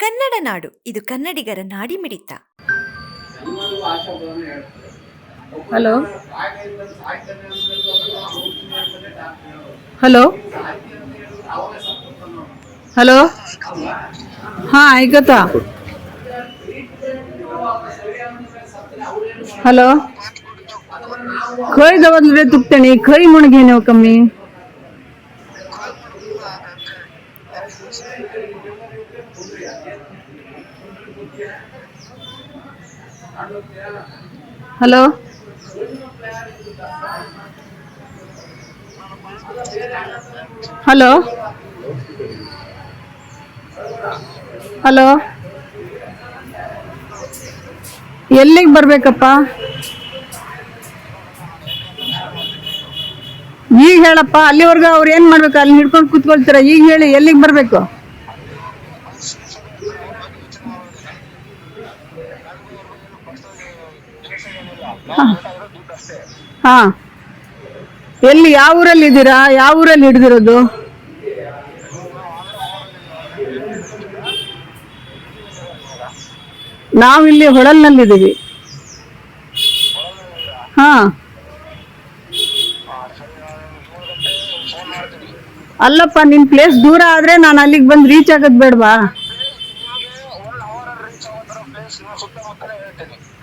ಕನ್ನಡ ನಾಡು. ಇದು ಕನ್ನಡಿಗರ ನಾಡಿ ಮಿಡಿತ ಹಲೋ. ಹಲೋ. ಹಲೋ. ಹಾ, ಐಗತ್ತಾ? ಹಲೋ. ಕೈ ದವಾಗ್ಲೇ ತುಪ್ತಾನೆ, ಕೈ ಮುಣಗೇನೆ ಕಮ್ಮಿ. ಹಲೋ? ಹಲೋ? ಹಲೋ? ಎಲ್ಲಿಗೆ ಬರ್ಬೇಕಪ್ಪ? ಈಗ ಹೇಳಪ್ಪ, ಅಲ್ಲಿವರೆಗೂ ಅವ್ರು ಏನ್ ಮಾಡ್ಬೇಕು? ಅಲ್ಲಿ ಹಿಡ್ಕೊಂಡು ಕೂತ್ಕೊಳ್ತೀರಾ? ಈಗ ಹೇಳಿ, ಎಲ್ಲಿಗೆ ಬರ್ಬೇಕು? ಹಾ. ಎಲ್ಲಿ ಯಾವ ಊರಲ್ಲಿ ಇದ್ದೀರಾ? ಯಾವ ಊರಲ್ಲಿ ಹಿಡ್ದಿರೋದು? ನಾವಿಲ್ಲಿ ಹೊಳಲ್ನಲ್ಲಿದ್ದೀವಿ. ಹಾ. ಅಲ್ಲಪ್ಪ, ನಿನ್ ಪ್ಲೇಸ್ ದೂರ ಆದ್ರೆ ನಾನು ಅಲ್ಲಿಗೆ ಬಂದು ರೀಚ್ ಆಗೋದ್ ಬೇಡವಾ?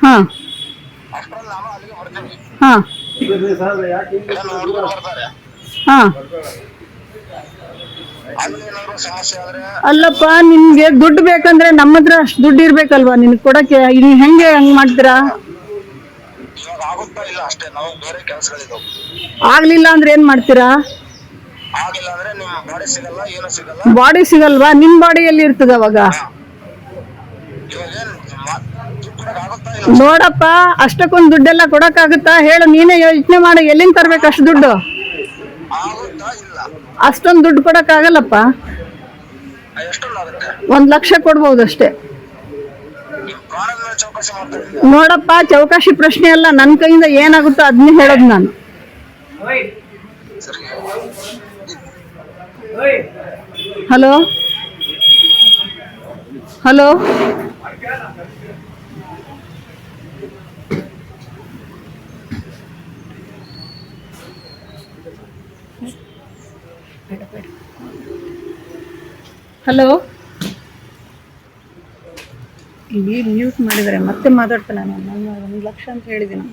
ಹಾ. ಹಾ. ಹಾ. ಅಲ್ಲಪ್ಪ ನಿನ್ಗೆ ದುಡ್ಡು ಬೇಕಂದ್ರೆ ನಮ್ಮ ಹತ್ರ ಅಷ್ಟು ದುಡ್ಡು ಇರ್ಬೇಕಲ್ವಾ? ನಿನ್ ಕೊಡಕ್ಕೆ ಇದು ಹೆಂಗೆ ಹಂಗ್ ಮಾಡ್ತೀರಾ? ಇವಾಗ ಆಗುತ್ತಾ ಇಲ್ಲ ಅಷ್ಟೇ ನಾವು ಬೇರೆ ಕೆಲಸಗಳಿದಾವೆ. ಆಗ್ಲಿಲ್ಲ ಅಂದ್ರೆ ಏನ್ ಮಾಡ್ತೀರಾ? ಆಗಿಲ್ಲ ಅಂದ್ರೆ ನಿಮ್ ಬಾಡಿ ಸಿಗಲ್ಲ ಏನು ಸಿಗಲ್ಲ. ಬಾಡಿ ಸಿಗಲ್ವಾ? ನಿಮ್ ಬಾಡಿ ಎಲ್ಲಿ ಇರ್ತದ ಅವಾಗ. ಇವಾಗ ಏನ್ ಮಾ- ದುಡ್ಡು ಕೊಡಕ್ ಆಗುತ್ತಾ ಇಲ್ಲ ನೋಡಪ್ಪ, ಅಷ್ಟಕ್ಕೊಂದು ದುಡ್ಡೆಲ್ಲ ಕೊಡಕ್ಕಾಗುತ್ತಾ? ಹೇಳು, ನೀನೇ ಯೋಚನೆ ಮಾಡು, ಎಲ್ಲಿಂದ ತರ್ಬೇಕು ಅಷ್ಟು ದುಡ್ಡು? ಅಷ್ಟೊಂದು ದುಡ್ಡು ಕೊಡಕ್ಕಾಗಲ್ಲಪ್ಪ. ಒಂದು ಲಕ್ಷ ಕೊಡ್ಬೋದು ಅಷ್ಟೇ. ನೋಡಪ್ಪ, ಚೌಕಾಶಿ ಪ್ರಶ್ನೆ ಅಲ್ಲ ನನ್ನ ಕೈಯಿಂದ ಏನಾಗುತ್ತೋ ಅದನ್ನ ಹೇಳೋದು ನಾನು. ಹಲೋ? ಹಲೋ? ಹಲೋ ಇಲ್ಲಿ ಮ್ಯೂಟ್ ಮಾಡಿದರೆ ಮತ್ತೆ ಮಾತಾಡ್ತಾನೆ ನಾನು. ನನ್ನ ಒಂದು ಲಕ್ಷ ಅಂತ ಹೇಳಿದ್ದೀನಿ.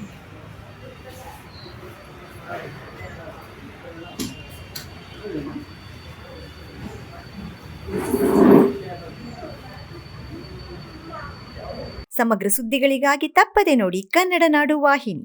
ಸಮಗ್ರ ಸುದ್ದಿಗಳಿಗಾಗಿ ತಪ್ಪದೆ ನೋಡಿ ಕನ್ನಡ ನಾಡು ವಾಹಿನಿ.